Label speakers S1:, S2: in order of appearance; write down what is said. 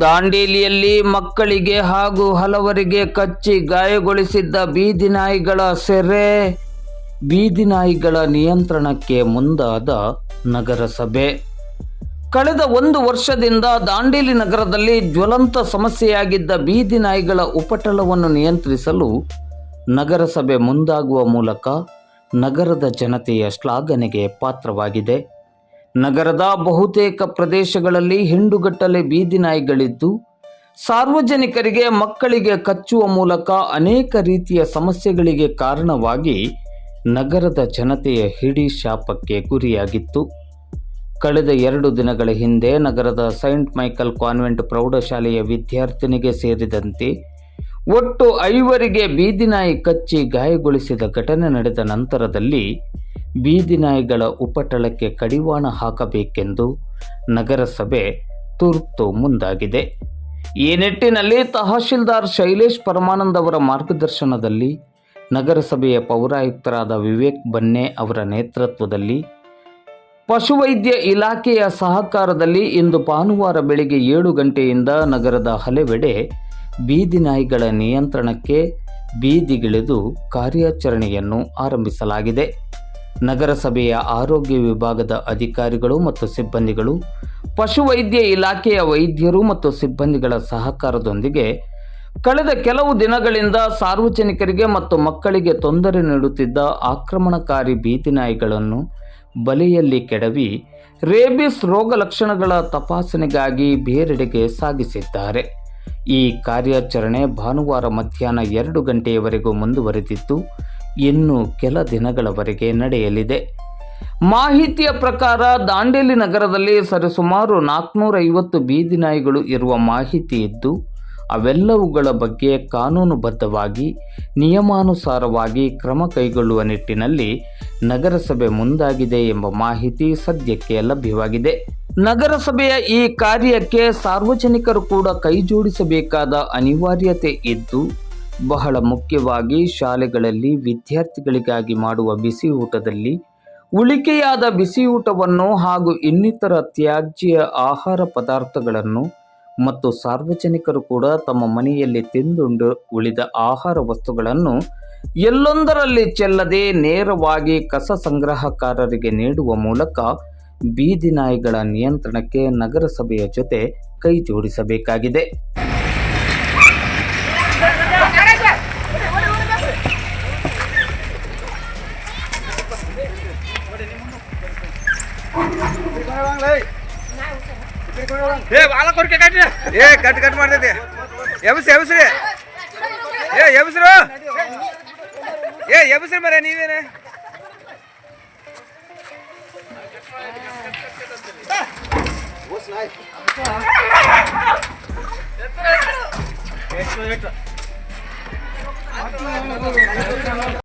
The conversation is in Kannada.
S1: ದಾಂಡೇಲಿಯಲ್ಲಿ ಮಕ್ಕಳಿಗೆ ಹಾಗೂ ಹಲವರಿಗೆ ಕಚ್ಚಿ ಗಾಯಗೊಳಿಸಿದ್ದ ಬೀದಿ ನಾಯಿಗಳ ಸೆರೆ, ಬೀದಿ ನಾಯಿಗಳ ನಿಯಂತ್ರಣಕ್ಕೆ ಮುಂದಾದ ನಗರಸಭೆ. ಕಳೆದ ಒಂದು ವರ್ಷದಿಂದ ದಾಂಡೇಲಿ ನಗರದಲ್ಲಿ ಜ್ವಲಂತ ಸಮಸ್ಯೆಯಾಗಿದ್ದ ಬೀದಿ ನಾಯಿಗಳ ಉಪಟಳವನ್ನು ನಿಯಂತ್ರಿಸಲು ನಗರಸಭೆ ಮುಂದಾಗುವ ಮೂಲಕ ನಗರದ ಜನತೆಯ ಶ್ಲಾಘನೆಗೆ ಪಾತ್ರವಾಗಿದೆ. ನಗರದ ಬಹುತೇಕ ಪ್ರದೇಶಗಳಲ್ಲಿ ಹಿಂಡುಗಟ್ಟಲೆ ಬೀದಿ ನಾಯಿಗಳಿದ್ದು, ಸಾರ್ವಜನಿಕರಿಗೆ ಮಕ್ಕಳಿಗೆ ಕಚ್ಚುವ ಮೂಲಕ ಅನೇಕ ರೀತಿಯ ಸಮಸ್ಯೆಗಳಿಗೆ ಕಾರಣವಾಗಿ ನಗರದ ಜನತೆಯ ಹಿಡಿ ಶಾಪಕ್ಕೆ ಗುರಿಯಾಗಿತ್ತು. ಕಳೆದ ಎರಡು ದಿನಗಳ ಹಿಂದೆ ನಗರದ ಸೈಂಟ್ ಮೈಕಲ್ ಕಾನ್ವೆಂಟ್ ಪ್ರೌಢಶಾಲೆಯ ವಿದ್ಯಾರ್ಥಿನಿಗೆ ಸೇರಿದಂತೆ ಒಟ್ಟು ಐವರಿಗೆ ಬೀದಿನಾಯಿ ಕಚ್ಚಿ ಗಾಯಗೊಳಿಸಿದ ಘಟನೆ ನಡೆದ ನಂತರದಲ್ಲಿ ಬೀದಿ ನಾಯಿಗಳ ಉಪಟಳಕ್ಕೆ ಕಡಿವಾಣ ಹಾಕಬೇಕೆಂದು ನಗರಸಭೆ ತುರ್ತು ಮುಂದಾಗಿದೆ. ಈ ನಿಟ್ಟಿನಲ್ಲಿ ತಹಶೀಲ್ದಾರ್ ಶೈಲೇಶ್ ಪರಮಾನಂದ್ ಅವರ ಮಾರ್ಗದರ್ಶನದಲ್ಲಿ ನಗರಸಭೆಯ ಪೌರಾಯುಕ್ತರಾದ ವಿವೇಕ್ ಬನ್ನೆ ಅವರ ನೇತೃತ್ವದಲ್ಲಿ ಪಶುವೈದ್ಯ ಇಲಾಖೆಯ ಸಹಕಾರದಲ್ಲಿ ಇಂದು ಭಾನುವಾರ ಬೆಳಿಗ್ಗೆ ಏಳು ಗಂಟೆಯಿಂದ ನಗರದ ಹಲವೆಡೆ ಬೀದಿ ನಾಯಿಗಳ ನಿಯಂತ್ರಣಕ್ಕೆ ಬೀದಿಗಿಳಿದು ಕಾರ್ಯಾಚರಣೆಯನ್ನು ಆರಂಭಿಸಲಾಗಿದೆ. ನಗರಸಭೆಯ ಆರೋಗ್ಯ ವಿಭಾಗದ ಅಧಿಕಾರಿಗಳು ಮತ್ತು ಸಿಬ್ಬಂದಿಗಳು, ಪಶುವೈದ್ಯ ಇಲಾಖೆಯ ವೈದ್ಯರು ಮತ್ತು ಸಿಬ್ಬಂದಿಗಳ ಸಹಕಾರದೊಂದಿಗೆ ಕಳೆದ ಕೆಲವು ದಿನಗಳಿಂದ ಸಾರ್ವಜನಿಕರಿಗೆ ಮತ್ತು ಮಕ್ಕಳಿಗೆ ತೊಂದರೆ ನೀಡುತ್ತಿದ್ದ ಆಕ್ರಮಣಕಾರಿ ಬೀದಿನಾಯಿಗಳನ್ನು ಬಲೆಯಲ್ಲಿ ಕೆಡವಿ ರೇಬಿಸ್ ರೋಗ ಲಕ್ಷಣಗಳ ತಪಾಸಣೆಗಾಗಿ ಬೇರೆಡೆಗೆ ಸಾಗಿಸಿದ್ದಾರೆ. ಈ ಕಾರ್ಯಾಚರಣೆ ಭಾನುವಾರ ಮಧ್ಯಾಹ್ನ ಎರಡು ಗಂಟೆಯವರೆಗೂ ಮುಂದುವರೆದಿದ್ದು ಇನ್ನು ಕೆಲ ದಿನಗಳವರೆಗೆ ನಡೆಯಲಿದೆ. ಮಾಹಿತಿಯ ಪ್ರಕಾರ ದಾಂಡೇಲಿ ನಗರದಲ್ಲಿ ಸರಿಸುಮಾರು ನಾಲ್ಕುನೂರೈವತ್ತು ಬೀದಿ ನಾಯಿಗಳು ಇರುವ ಮಾಹಿತಿ ಇದ್ದು, ಅವೆಲ್ಲವುಗಳ ಬಗ್ಗೆ ಕಾನೂನುಬದ್ಧವಾಗಿ, ನಿಯಮಾನುಸಾರವಾಗಿ ಕ್ರಮ ಕೈಗೊಳ್ಳುವ ನಿಟ್ಟಿನಲ್ಲಿ ನಗರಸಭೆ ಮುಂದಾಗಿದೆ ಎಂಬ ಮಾಹಿತಿ ಸದ್ಯಕ್ಕೆ ಲಭ್ಯವಾಗಿದೆ. ನಗರಸಭೆಯ ಈ ಕಾರ್ಯಕ್ಕೆ ಸಾರ್ವಜನಿಕರು ಕೂಡ ಕೈಜೋಡಿಸಬೇಕಾದ ಅನಿವಾರ್ಯತೆ ಇದ್ದು ಬಹಳ ಮುಖ್ಯವಾಗಿ ಶಾಲೆಗಳಲ್ಲಿ ವಿದ್ಯಾರ್ಥಿಗಳಿಗಾಗಿ ಮಾಡುವ ಬಿಸಿ ಊಟದಲ್ಲಿ ಉಳಿಕೆಯಾದ ಬಿಸಿ ಊಟವನ್ನು ಹಾಗೂ ಇನ್ನಿತರ ತ್ಯಾಜ್ಯ ಆಹಾರ ಪದಾರ್ಥಗಳನ್ನು ಮತ್ತು ಸಾರ್ವಜನಿಕರು ಕೂಡ ತಮ್ಮ ಮನೆಯಲ್ಲಿ ತಿಂದುಂಡು ಉಳಿದ ಆಹಾರ ವಸ್ತುಗಳನ್ನು ಎಲ್ಲೊಂದರಲ್ಲಿ ಚೆಲ್ಲದೆ ನೇರವಾಗಿ ಕಸ ಸಂಗ್ರಹಕಾರರಿಗೆ ನೀಡುವ ಮೂಲಕ ಬೀದಿ ನಾಯಿಗಳ ನಿಯಂತ್ರಣಕ್ಕೆ ನಗರಸಭೆಯ ಜೊತೆ ಕೈ ಜೋಡಿಸಬೇಕಾಗಿದೆ.
S2: ಏ, ಬಾಲ ಕೊರ್ಕೆ ಕಟ್ರಿ. ಏ, ಕಟ್ ಕಟ್ ಮಾಡ್ತೈತಿ. ಎಬ್ಸ್ರಿ ಎಬ್ಸ್ರಿ ಏ, ಎಬ್ಸ್ರು. ಏ, ಎಬ್ಸ್ರಿ ಮರ, ನೀವೇನೆ?